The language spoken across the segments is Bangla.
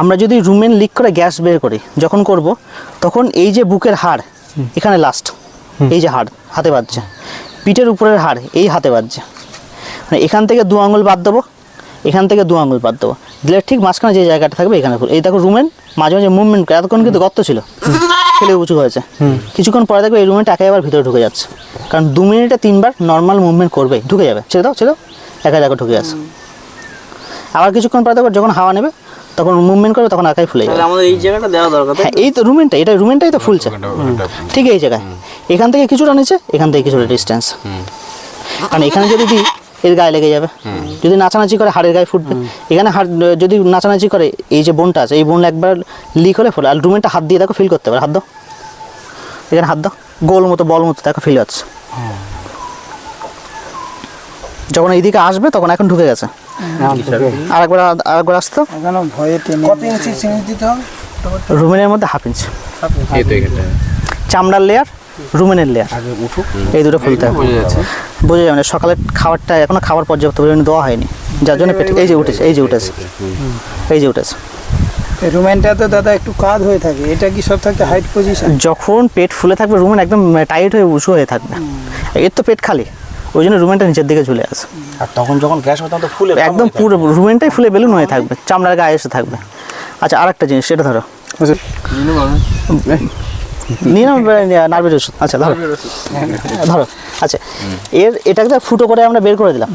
আমরা যদি রুমেন লিক করে গ্যাস বের করি যখন করব তখন এই যে বুকের হাড় এখানে লাস্ট এই যে হাড় হাতে বাজছে। পিঠের উপরের হাড় এই হাতে বাজছে। মানে এখান থেকে দু আঙুল বাদ দেবো এখান থেকে দু আঙুল বাদ দেবো। দিলে ঠিক মাঝখানে যে জায়গাটা থাকবে এখানে এই দেখো রুমেন মাঝে মাঝে মুভমেন্ট করে এতক্ষণ কিন্তু গর্ত ছিল। ফেলে উঁচু হয়েছে। কিছুক্ষণ পরে দেখবে এই রুমেনটা একে আবার ভিতরে ঢুকে যাচ্ছে। কারণ দু মিনিটে তিনবার নর্মাল মুভমেন্ট করবে ঢুকে যাবে। ছেড়ে দাও ছেড়ে দাও। একা জায়গা ঢুকে যাচ্ছে। আবার কিছুক্ষণ পরে দেখো যখন হাওয়া নেবে তখন মুভমেন্ট করবে তখন একাই ফুলে যাবে। আমাদের এই জায়গাটা দেওয়া দরকার হ্যাঁ এই তো রুমেনটা এটা রুমেনটাই তো ফুলছে। ঠিক এই জায়গায়। এখান থেকে কিছুটা নিচে এখান থেকে কিছুটা ডিস্টেন্স কারণ এখানে যদি দিই এর গায়ে লেগে যাবে। যদি নাচানাচি করে হাড়ের গায়ে ফুটবে। এখানে হাড় যদি নাচানাচি করে এই যে বোনটা আছে এই বোন একবার লিক হলে ফোলে। আর রুমেনটা হাত দিয়ে দেখো ফিল করতে পারে। হাত দাও। এখানে হাত দাও। গোল মতো বল মতো দেখো ফিল হচ্ছে। যখন এইদিকে আসবে তখন এখন ঢুকে গেছে। আরেকবার আরেকবার আসতো। রুমেনের মধ্যে হাফ ইঞ্চ। চামড়ার লেয়ার রুমেনের লেয়ার এই দুটো ফুলতে হবে। বোঝা যাবে না সকালের খাবারটা এখনও খাবার পর্যাপ্ত পরিমাণে দেওয়া হয়নি। যার জন্য পেটে এই যে উঠেছে এই যে উঠেছে। এই যে উঠেছে। রুমেনটা তো দাদা একটু কাজ হয়ে থাকে। এটা কি সব থাকতে হাইট পজিশন যখন পেট ফুলে থাকবে রুমেন একদম টাইট হয়ে উঁচু হয়ে থাকবে। এর তো পেট খালি। ওই জন্য রুমেনটা নিচের দিকে ঝুলে আসে। আর তখন যখন গ্যাস হয় তখন তো ফুলে একদম পুরো রুমেনটাই ফুলে বেলুন হয়ে থাকবে চামড়ার গায়ে এসে থাকবে। আচ্ছা আর একটা জিনিস সেটা ধরো। নার্ভের ওষুধ। আচ্ছা ধরো। ধরো। আচ্ছা এর এটাকে তো ফুটো করে আমরা বের করে দিলাম।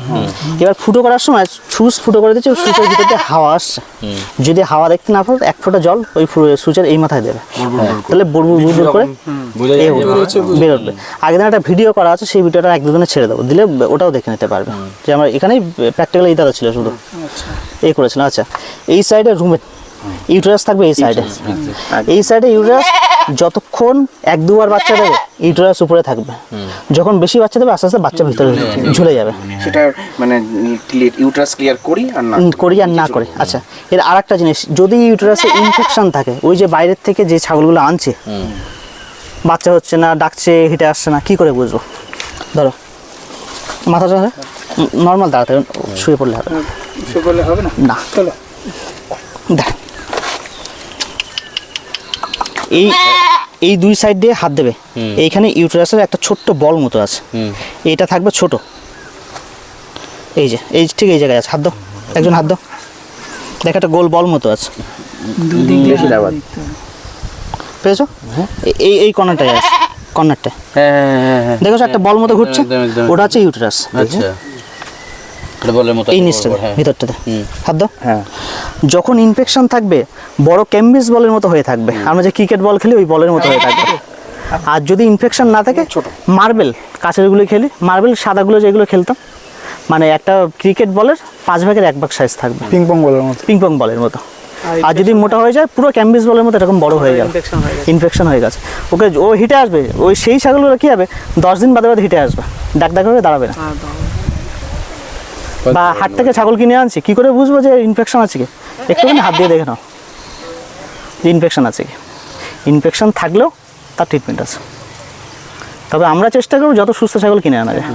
এবার ফুটো করার সময় সুচ ফুটো করে দিচ্ছি সুচের ভিতর দিয়ে হাওয়া আসছে। যদি হাওয়া দেখতে না পারো এক ফোঁটা জল ওই সুচের এই মাথায় দেবে। তাহলে বুড়বুড় বুড়বুড় করে বেরোবে। আগের দিন একটা ভিডিও করা আছে সেই ভিডিওটা এক দুদিনে ছেড়ে দেবো। দিলে ওটাও দেখে নিতে পারবে। যে আমার এখানেই প্র্যাকটিক্যাল এই দাদা ছিল শুধু। এই করেছিলাম আচ্ছা। এই সাইডে রুমে ইউটেরাস থাকবে এই সাইডে এই সাইডে ইউটেরাস যতক্ষণ এক দুবার বাচ্চা দেবে ইউটেরাস উপরে থাকবে। যখন বেশি বাচ্চা দেবে আস্তে আস্তে বাচ্চা ভিতরে ঝুলে যাবে। সেটা মানে ইউটারাস ক্লিয়ার করি আর না করি আর না করে। আচ্ছা এর আরেকটা জিনিস যদি ইউটেরাসে ইনফেকশন থাকে ওই যে বাইরের থেকে যে ছাগলগুলো আনছে বাচ্চা হচ্ছে না ডাকছে হেঁটে আসছে না কি করে বুঝব? ধরো মাথাটা নর্মাল দাঁড়াতে শুয়ে পড়লে হবে সে করলে হবে না? না। চলো। দেখ এই এই দুই সাইড দিয়ে হাত দেবে। এইখানে ইউটেরাসের একটা ছোট্ট বল মতো আছে। এইটা থাকবে ছোট। এই যে এই ঠিক এই জায়গায় আছে। হাত দাও। একজন হাত দাও। দেখ একটা গোল বল মতো আছে। পেয়েছ? এই এই কর্নারটায় আছে। কর্নারটা হ্যাঁ হ্যাঁ হ্যাঁ হ্যাঁ দেখো একটা বল মতো ঘুরছে। ওটা হচ্ছে ইউটেরাস আচ্ছা। এটা বলের মতো এই হ্যাঁ। ভিতরটাতে। হাত দাও। হ্যাঁ। যখন ইনফেকশন থাকবে বড় ক্যাম্বিস বলের মতো হয়ে থাকবে। আমরা যে ক্রিকেট বল খেলি ওই বলের মতো হয়ে থাকবে। আর যদি ইনফেকশন না থাকে মার্বেল কাঁচেরগুলো খেলি। মার্বেল সাদাগুলো যেগুলো খেলতাম মানে একটা ক্রিকেট বলের পাঁচ ভাগের এক ভাগ সাইজ থাকবে। পিং পং বলার মতো। পিং পং বলের মতো। আর যদি মোটা হয়ে? যায় পুরো ক্যাম্বিস বলের মতো এরকম বড় হয়ে গেল। ইনফেকশন হয়ে গেছে। ইনফেকশন হয়ে গেছে। ওকে ও হিটে আসবে। ওই সেই ছাগলগুলো কী হবে? দশ দিন বাদে বাদে হিটে আসবে। ডাক ডাক হয়ে দাঁড়াবে না। বা হাট থেকে ছাগল কিনে আনছি কি করে বুঝব যে ইনফেকশন আছে কি? একটুখানি হাত দিয়ে দেখে নাও। যে ইনফেকশন আছে। কি ইনফেকশন থাকলেও তার ট্রিটমেন্ট আছে। তবে আমরা চেষ্টা করব যত সুস্থ ছাগল কিনে আনা যায়।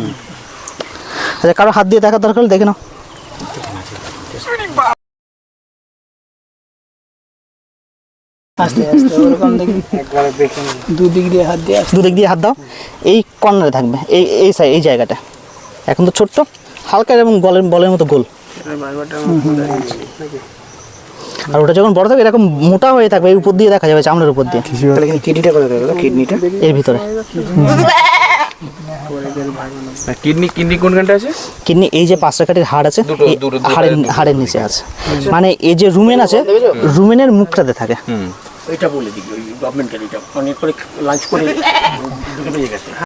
আচ্ছা কারও হাত দিয়ে দেখার দরকার হলে দেখে নাও। দিয়ে হাত দিয়ে হাত দাও। এই কর্নারে থাকবে। এই এই সাইড এই জায়গাটা। এখন তো ছোট্ট, হালকা এবং বলের বলের মতো গোল। আর ওটা যখন বড় থাকবে এরকম মোটা হয়ে থাকবে এই উপর দিয়ে দেখা যাবে চামড়ার উপর দিয়ে। কিডনিটা কোথায় থাকবে কিডনিটা? এর ভিতরে। কিডনি কিডনি কোনখানটা আছে? কিডনি এই যে পাঁচটা কাঠির হাড় আছে হাড়ের হাড়ের নিচে আছে। মানে এই যে রুমেন আছে রুমেনের মুখটাতে থাকে। এটা বলে দিই গভর্নমেন্টের এটা অনেক করে লাঞ্চ করে গেছে